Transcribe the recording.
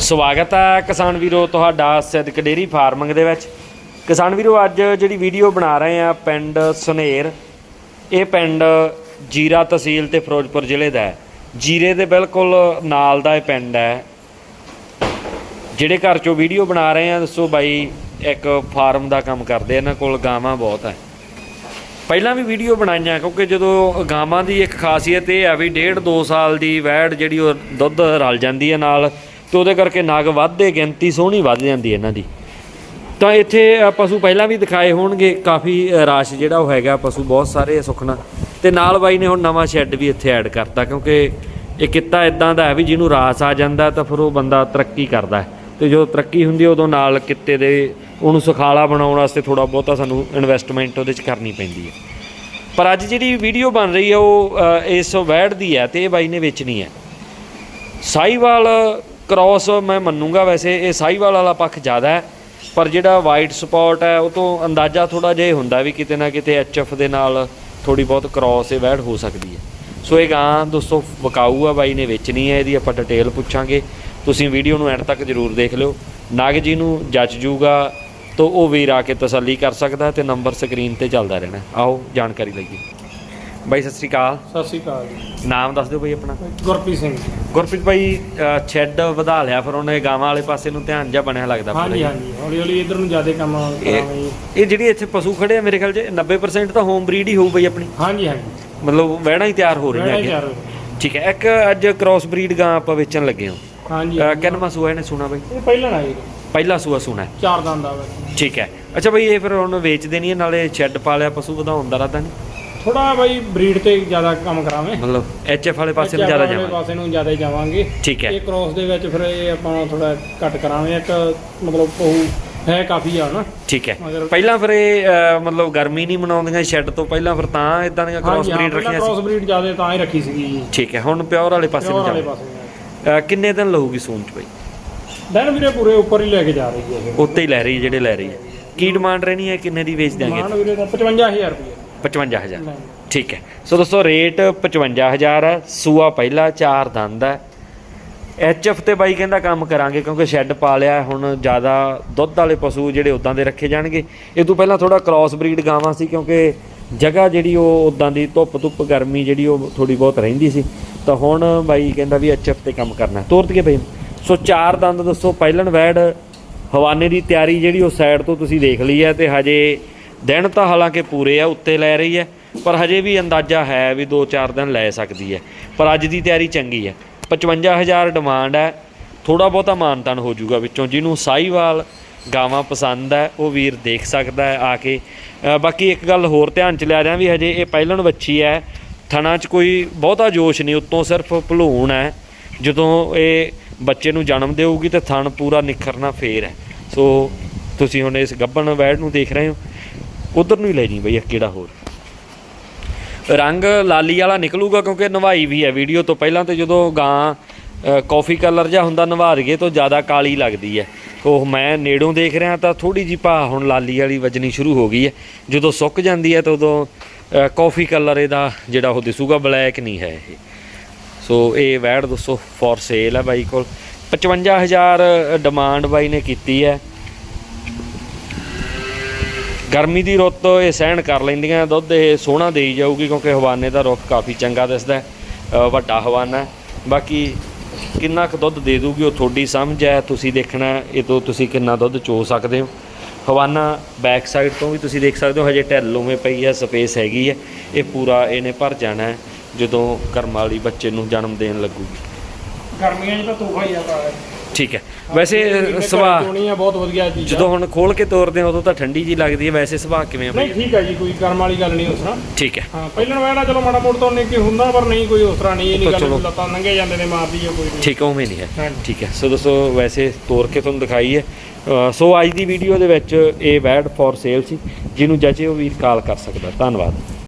ਸਵਾਗਤ ਹੈ ਕਿਸਾਨ ਵੀਰੋ ਤੁਹਾਡਾ ਸਿੱਧਕ ਡੇਰੀ ਫਾਰਮਿੰਗ ਦੇ ਵਿੱਚ। ਕਿਸਾਨ ਵੀਰੋ, ਅੱਜ ਜਿਹੜੀ ਵੀਡੀਓ ਬਣਾ ਰਹੇ ਆ ਪਿੰਡ ਸੁਨੇਰ, ਇਹ ਪਿੰਡ ਜੀਰਾ ਤਹਿਸੀਲ ਤੇ ਫਿਰੋਜ਼ਪੁਰ ਜ਼ਿਲ੍ਹੇ ਦਾ ਹੈ। ਜੀਰੇ ਦੇ ਬਿਲਕੁਲ ਨਾਲ ਦਾ ਇਹ ਪਿੰਡ ਹੈ। ਜਿਹੜੇ ਘਰ ਚੋਂ ਵੀਡੀਓ ਬਣਾ ਰਹੇ ਆ, ਦੱਸੋ ਬਾਈ, ਇੱਕ ਫਾਰਮ ਦਾ ਕੰਮ ਕਰਦੇ ਇਹਨਾਂ ਕੋਲ ਗਾਵਾਂ ਬਹੁਤ ਹੈ ਪਹਿਲਾਂ ਵੀ ਵੀਡੀਓ ਬਣਾਈਆਂ, ਕਿਉਂਕਿ ਜਦੋਂ ਗਾਵਾਂ ਦੀ ਇੱਕ ਖਾਸੀਅਤ ਇਹ ਆ ਵੀ ਡੇਢ 2 ਸਾਲ ਦੀ ਵੈੜ ਜਿਹੜੀ ਉਹ ਦੁੱਧ ਰਲ ਜਾਂਦੀ ਹੈ ਨਾਲ ਤੇ ਉਹਦੇ ਕਰਕੇ ਨਾਗ ਵੱਧਦੇ ਗਿਣਤੀ ਸੋਹਣੀ ਵੱਧ ਜਾਂਦੀ ਇਹਨਾਂ ਦੀ। ਤਾਂ ਇੱਥੇ ਪਸ਼ੂ ਪਹਿਲਾਂ ਵੀ ਦਿਖਾਏ ਹੋਣਗੇ। ਕਾਫੀ ਰਾਸ਼ ਜਿਹੜਾ ਉਹ ਹੈਗਾ ਪਸ਼ੂ ਬਹੁਤ ਸਾਰੇ ਆ ਸੁਖਣਾ ਤੇ ਨਾਲ ਬਾਈ ਨੇ ਹੁਣ ਨਵਾਂ ਸ਼ੈੱਡ ਵੀ ਇੱਥੇ ਐਡ ਕਰਤਾ ਕਿਉਂਕਿ ਇਹ ਕਿੱਤਾ ਇਦਾਂ ਦਾ ਹੈ ਵੀ ਜਿਹਨੂੰ ਰਾਸ ਆ ਜਾਂਦਾ ਤਾਂ ਫਿਰ ਉਹ ਬੰਦਾ ਤਰੱਕੀ ਕਰਦਾ ਹੈ। ਤੇ ਜਦੋਂ ਤਰੱਕੀ ਹੁੰਦੀ ਉਦੋਂ ਨਾਲ ਕਿੱਤੇ ਦੇ ਉਹਨੂੰ ਸੁਖਾਲਾ ਬਣਾਉਣ ਵਾਸਤੇ ਥੋੜਾ ਬਹੁਤਾ ਸਾਨੂੰ ਇਨਵੈਸਟਮੈਂਟ ਉਹਦੇ 'ਚ ਕਰਨੀ ਪੈਂਦੀ ਹੈ। ਪਰ ਅੱਜ ਜਿਹੜੀ ਵੀਡੀਓ ਬਣ ਰਹੀ ਹੈ ਉਹ ਅ, ਇਸ ਵੈੜ ਦੀ ਹੈ ਤੇ ਇਹ ਬਾਈ ਨੇ ਵੇਚਣੀ ਹੈ। ਸਾਈਵਾਲ ਕ੍ਰਾਸ ਮੈਂ ਮੰਨੂਗਾ ਵੈਸੇ, ਇਹ ਸਾਈਵਾਲ ਵਾਲਾ ਪੱਖ ਜ਼ਿਆਦਾ ਹੈ, ਪਰ ਜਿਹੜਾ ਵਾਈਟ ਸਪੌਟ ਹੈ, ਉਹ ਤੋਂ ਅੰਦਾਜ਼ਾ ਥੋੜਾ ਜਿਹਾ ਇਹ ਹੁੰਦਾ ਵੀ ਕਿਤੇ ਨਾ ਕਿਤੇ ਐਚਐਫ ਦੇ ਨਾਲ ਥੋੜੀ ਬਹੁਤ ਕ੍ਰਾਸ ਇਹ ਵੈੜ ਹੋ ਸਕਦੀ ਹੈ। ਸੋ ਇਹ ਗਾਂ ਦੋਸਤੋ ਵਿਕਾਊ ਆ ਬਾਈ ਨੇ ਵੇਚਣੀ ਹੈ, ਇਹਦੀ ਆਪਾਂ ਡਿਟੇਲ ਪੁੱਛਾਂਗੇ। ਤੁਸੀਂ ਵੀਡੀਓ ਨੂੰ ਐਂਡ ਤੱਕ ਜਰੂਰ ਦੇਖ ਲਿਓ। ਨਾਗ ਜੀ ਨੂੰ ਜੱਜ ਜੂਗਾ, ਤਾਂ ਉਹ ਵੀਰ ਆ ਕੇ ਤਸੱਲੀ ਕਰ ਸਕਦਾ ਹੈ ਤੇ ਨੰਬਰ ਸਕਰੀਨ ਤੇ ਚੱਲਦਾ ਰਹਿਣਾ। ਆਓ ਜਾਣਕਾਰੀ ਲਈਏ। ਬਾਈ ਸਤਿ ਸ੍ਰੀ ਅਕਾਲ। ਸਤਿ ਸ਼੍ਰੀ ਅਕਾਲ ਜੀ। ਨਾਮ ਦੱਸ ਦਿਓ ਬਾਈ ਆਪਣਾ। ਗੁਰਪ੍ਰੀਤ ਸਿੰਘ। ਜੀ। ਗੁਰਪ੍ਰੀਤ ਅ, ਸ਼ੈੱਡ ਵਧਾ ਲਿਆ ਫਿਰ ਉਹਨੇ ਗਾਵਾਂ ਵਾਲੇ ਪਾਸੇ ਨੂੰ ਧਿਆਨ ਜਿਹਾ ਬਣਿਆ ਲੱਗਦਾ ਹਾਂਜੀ ਹੀ। ਹਾਂਜੀ। ਹੌਲੀ ਹੌਲੀ ਇਧਰ ਨੂੰ ਜ਼ਿਆਦਾ ਕੰਮ ਕਰਾਂਗੇ। ਜੀ ਇਹ ਜਿਹੜੀ ਇੱਥੇ ਪਸ਼ੂ ਖੜੇ ਆ ਮੇਰੇ ਖਿਆਲ 'ਚ 90% ਤਾਂ ਹੋਮ ਬਰੀਡ ਹੀ ਹੋਊ ਬਈ ਆਪਣੀ। ਹਾਂਜੀ ਹਾਂਜੀ। ਮਤਲਬ ਵਹਿਣਾ ਹੀ ਤਿਆਰ ਹੋ ਰਹੀਆਂ ਰਹਿਣਾ ਅੱਗੇ ਤਿਆਰ ਹੋ ਗਿਆ। ਠੀਕ ਹੈ ਇੱਕ ਅੱਜ ਕ੍ਰਾਸ ਬਰੀਡ ਗਾਂ ਆਪਾਂ ਵੇਚਣ ਲੱਗੇ ਹਾਂ। ਹਾਂਜੀ ਅ, ਕਿੰਨਵਾਂ ਸੂਆ ਇਹਨੇ ਸੁਣਾ ਬਈ? ਇਹ ਪਹਿਲਾਂ ਨਾ। ਜੀ ਪਹਿਲਾ ਸੂਆ ਸੁਣਾ ਹੈ। ਚਾਰ ਦੰਦ ਆ ਵੈਸੇ ਠੀਕ ਹੈ। ਅੱਛਾ ਬਈ ਇਹ ਫਿਰ ਹੁਣ ਵੇਚਦੇ ਨਹੀਂ ਨਾਲੇ ਸ਼ੈੱਡ ਪਾ ਲਿਆ ਪਸ਼ੂ ਵਧਾਉਣ ਦਾ ਰਾਦਾ ਨਹੀਂ? ਥੋੜਾ ਬਾਈ ਬਰੀਡ ਤੇ ਜ਼ਿਆਦਾ ਕੰਮ ਕਰਾਵੇਂ ਮਤਲਬ ਐਚਐਫ ਵਾਲੇ ਪਾਸੇ ਨੂੰ ਜ਼ਿਆਦਾ ਜਾਵਾਂਗੇ। ਪਾਸੇ ਨੂੰ ਜ਼ਿਆਦਾ ਜਾਵਾਂਗੇ। ਠੀਕ ਹੈ। ਇਹ ਕ੍ਰੋਸ ਦੇ ਵਿੱਚ ਫਿਰ ਇਹ ਆਪਾਂ ਥੋੜਾ ਘੱਟ ਕਰਾਵੇਂ ਇੱਕ ਮਤਲਬ ਉਹ ਹੈ ਕਾਫੀ ਆ ਨਾ। ਠੀਕ ਹੈ। ਪਹਿਲਾਂ ਫਿਰ ਇਹ ਮਤਲਬ ਗਰਮੀ ਨਹੀਂ ਮਨਾਉਂਦੀਆਂ ਸ਼ੈੱਡ ਤੋਂ ਪਹਿਲਾਂ ਫਿਰ ਤਾਂ ਇਦਾਂ ਦੀਆਂ ਕ੍ਰਾਸ ਬਰੀਡ ਰੱਖੀਆਂ ਸੀ ਕ੍ਰੋਸ ਬਰੀਡ ਜ਼ਿਆਦਾ ਤਾਂ ਹੀ ਰੱਖੀ ਸੀਗੀ ਠੀਕ ਹੈ ਹੁਣ ਪਿਓਰ ਵਾਲੇ ਪਾਸੇ ਨੂੰ ਜਾਵਾਂਗੇ। ਕਿੰਨੇ ਦਿਨ ਲਊਗੀ ਸੂਣ ਚ ਬਈ? ਦਿਨ ਵੀਰੇ ਪੂਰੇ ਉੱਪਰ ਹੀ ਲੈ ਕੇ ਜਾ ਰਹੀ ਹੈ ਉੱਤੇ ਹੀ ਲੈ ਰਹੀ ਹੈ ਜਿਹੜੇ ਲੈ ਰਹੀ ਹੈ। ਕੀ ਡਿਮਾਂਡ ਰਹਿਣੀ ਹੈ ਕਿੰਨੇ ਦੀ ਵੇਚ ਦਿਆਂਗੇ ਮਾਨ ਵੀਰੇ ਦਾ 55000 ਰੁਪਏ 55000 ਠੀਕ ਹੈ। ਸੋ ਦੋਸਤੋ, ਰੇਟ 55000 ਹੈ ਸੂਆ ਪਹਿਲਾ, ਚਾਰ ਦੰਦ ਹੈ ਐਚਐਫ ਤੇ ਬਾਈ ਕਹਿੰਦਾ ਕੰਮ ਕਰਾਂਗੇ, ਕਿਉਂਕਿ ਸ਼ੈੱਡ ਪਾ ਲਿਆ, ਹੁਣ ਜ਼ਿਆਦਾ ਦੁੱਧ ਵਾਲੇ ਪਸ਼ੂ ਜਿਹੜੇ ਉਦਾਂ ਦੇ ਰੱਖੇ ਜਾਣਗੇ। ਇਹ ਤੋਂ ਪਹਿਲਾਂ ਥੋੜਾ ਕ੍ਰਾਸ ਬਰੀਡ ਗਾਵਾਂ ਸੀ, ਕਿਉਂਕਿ ਜਗ੍ਹਾ ਜਿਹੜੀ ਉਹ ਉਦਾਂ ਦੀ ਧੁੱਪ ਧੁੱਪ ਗਰਮੀ ਜਿਹੜੀ ਉਹ ਥੋੜੀ ਬਹੁਤ ਰਹਿੰਦੀ ਸੀ। ਤਾਂ ਹੁਣ ਬਾਈ ਕਹਿੰਦਾ ਵੀ ਐਚਐਫ ਤੇ ਕੰਮ ਕਰਨਾ। ਤੋਰ ਦਈਏ ਬਈ। ਸੋ ਚਾਰ ਦੰਦ ਦੱਸੋ ਪਹਿਲਣ ਵੈੜ ਹਵਾਨੇ ਦੀ ਤਿਆਰੀ ਜਿਹੜੀ ਉਹ ਸਾਈਡ ਤੋਂ ਤੁਸੀਂ ਦੇਖ ਲਈ ਹੈ ਤੇ ਹਜੇ ਦਿਨ ਤਾਂ ਹਾਲਾਂਕਿ ਪੂਰੇ ਆ, ਉੱਤੇ ਲੈ ਰਹੀ ਹੈ, ਪਰ ਹਜੇ ਵੀ ਅੰਦਾਜ਼ਾ ਹੈ ਵੀ 2-4 ਦਿਨ ਲੈ ਸਕਦੀ ਹੈ। ਪਰ ਅੱਜ ਦੀ ਤਿਆਰੀ ਚੰਗੀ ਹੈ। 55000 ਡਿਮਾਂਡ ਹੈ। ਥੋੜਾ ਬਹੁਤਾ ਮਾਨਤਨ ਹੋ ਜਾਊਗਾ ਵਿੱਚੋਂ। ਜਿਹਨੂੰ ਸਾਈਵਾਲ ਗਾਵਾਂ ਪਸੰਦ ਹੈ, ਉਹ ਵੀਰ ਦੇਖ ਸਕਦਾ ਹੈ ਆ ਕੇ। ਬਾਕੀ ਇੱਕ ਗੱਲ ਹੋਰ ਧਿਆਨ ਚ ਲਿਆ ਜਾਂ ਵੀ ਹਜੇ ਇਹ ਪਹਿਲਣ ਬੱਚੀ ਹੈ। ਥਣਾ 'ਚ ਕੋਈ ਬਹੁਤਾ ਜੋਸ਼ ਨਹੀਂ, ਉੱਤੋਂ ਸਿਰਫ ਭਲੂਣ ਹੈ। ਜਦੋਂ ਇਹ ਬੱਚੇ ਨੂੰ ਜਨਮ ਦੇਊਗੀ ਤੇ ਥਣ ਪੂਰਾ ਨਿਖਰਨਾ ਫੇਰ ਹੈ। ਸੋ ਤੁਸੀਂ ਹੁਣ ਇਸ ਗੱਬਣ ਵੈੜ ਨੂੰ ਦੇਖ ਰਹੇ ਹੋ। ਉਧਰ ਨੂੰ ਹੀ ਲੈ ਜੀ ਬਈ ਇਹ ਕਿਹੜਾ ਹੋਰ? ਰੰਗ ਲਾਲੀ ਵਾਲਾ ਨਿਕਲੂਗਾ ਕਿਉਂਕਿ ਨਵਾਈ ਵੀ ਹੈ ਵੀਡੀਓ ਤੋਂ ਪਹਿਲਾਂ ਤੇ ਜਦੋਂ ਗਾਂ ਅ, ਕਾਫੀ ਕਲਰ ਜਿਹਾ ਹੁੰਦਾ ਨਵਾ ਰਗੇ ਤੋਂ ਜ਼ਿਆਦਾ ਕਾਲੀ ਲੱਗਦੀ ਹੈ। ਉਹ ਮੈਂ ਨੇੜੋਂ ਦੇਖ ਰਿਹਾ ਤਾਂ ਥੋੜੀ ਜੀ ਭਾ ਹੁਣ ਲਾਲੀ ਵਾਲੀ ਵੱਜਣੀ ਸ਼ੁਰੂ ਹੋ ਗਈ ਹੈ। ਜਦੋਂ ਸੁੱਕ ਜਾਂਦੀ ਹੈ ਤਾਂ ਉਦੋਂ ਅ, ਕਾਫੀ ਕਲਰ ਇਹਦਾ ਜਿਹੜਾ ਉਹ ਦਿਸੂਗਾ ਬਲੈਕ ਨਹੀਂ ਹੈ ਇਹ। ਸੋ ਇਹ ਵੈੜ ਦੋਸਤੋ ਫॉर ਸੇਲ ਹੈ ਬਾਈ ਕੋਲ। 55000 ਡਿਮਾਂਡ ਬਾਈ ਨੇ ਕੀਤੀ ਹੈ। ਗਰਮੀ ਦੀ ਰੁੱਤ ਇਹ ਸਹਿਣ ਕਰ ਲੈਂਦੀਆਂ, ਦੁੱਧ ਇਹ ਸੋਹਣਾ ਦੇਈ ਜਾਊਗੀ ਕਿਉਂਕਿ ਹਵਾਨੇ ਦਾ ਰੁੱਖ ਕਾਫੀ ਚੰਗਾ ਦਿਸਦਾ ਵੱਡਾ ਹਵਾਨਾ ਬਾਕੀ ਕਿੰਨਾ ਕੁ ਦੁੱਧ ਦੇ ਦੂਗੀ ਉਹ ਤੁਹਾਡੀ ਸਮਝ ਹੈ, ਤੁਸੀਂ ਦੇਖਣਾ ਇਹ ਤੋਂ ਤੁਸੀਂ ਕਿੰਨਾ ਦੁੱਧ ਚੋ ਸਕਦੇ ਹੋ। ਹਵਾਨਾ ਬੈਕ ਸਾਈਡ ਤੋਂ ਵੀ ਤੁਸੀਂ ਦੇਖ ਸਕਦੇ ਹੋ, ਹਜੇ ਢਿੱਲ ਉਵੇਂ ਪਈ ਹੈ ਸਪੇਸ ਹੈਗੀ ਹੈ, ਇਹ ਪੂਰਾ ਇਹਨੇ ਭਰ ਜਾਣਾ ਜਦੋਂ ਕਰਮ ਵਾਲੀ ਬੱਚੇ ਨੂੰ ਜਨਮ ਦੇਣ ਲੱਗੂਗੀ। ਗਰਮੀਆਂ 'ਚ ਤਾਂ ਤੋਹਫਾ ਹੀ ਆ ਪਾਇਆ ਠੀਕ ਹੈ। ਵੈਸੇ ਸੁਭਾਅ ਚੋਣੀ ਆ ਬਹੁਤ ਵਧੀਆ ਚੀਜ਼। ਜਦੋਂ ਹੁਣ ਖੋਲ ਕੇ ਤੋਰਦੇ ਹਾਂ ਉਦੋਂ ਤਾਂ ਠੰਡੀ ਜੀ ਲੱਗਦੀ ਹੈ। ਵੈਸੇ ਸੁਭਾਅ ਕਿਵੇਂ ਆ ਨਹੀਂ ਠੀਕ ਹੈ ਜੀ ਕੋਈ ਕਰਮ ਵਾਲੀ ਗੱਲ ਨਹੀਂ ਉਸ ਤਰ੍ਹਾਂ। ਠੀਕ ਹੈ। ਹਾਂ ਪਹਿਲਾਂ ਵੈੜਾ ਚਲੋ ਮਾੜਾ ਮੋੜ ਤੋਂ ਨਹੀਂ ਕੀ ਹੁੰਦਾ ਪਰ ਨਹੀਂ ਕੋਈ ਉਸ ਤਰ੍ਹਾਂ ਨਹੀਂ ਇਹ ਨਹੀਂ ਗੱਲ। ਵੀ ਲੱਤਾਂ ਨੰਗੇ ਜਾਂਦੇ ਨੇ ਮਾਰਦੀ ਆ ਕੋਈ ਠੀਕ ਹੈ ਉਵੇਂ ਨਹੀਂ ਹੈ। ਠੀਕ ਹੈ। ਸੋ ਦੋਸਤੋ ਵੈਸੇ ਤੋਰ ਕੇ ਤੁਹਾਨੂੰ ਦਿਖਾਈ ਹੈ। ਸੋ ਅੱਜ ਦੀ ਵੀਡੀਓ ਦੇ ਵਿੱਚ ਇਹ ਵੈਡ ਫॉर ਸੇਲ ਸੀ ਜਿਹਨੂੰ ਜਚੇ ਉਹ ਵੀਰ ਕਾਲ ਕਰ ਸਕਦਾ। ਧੰਨਵਾਦ।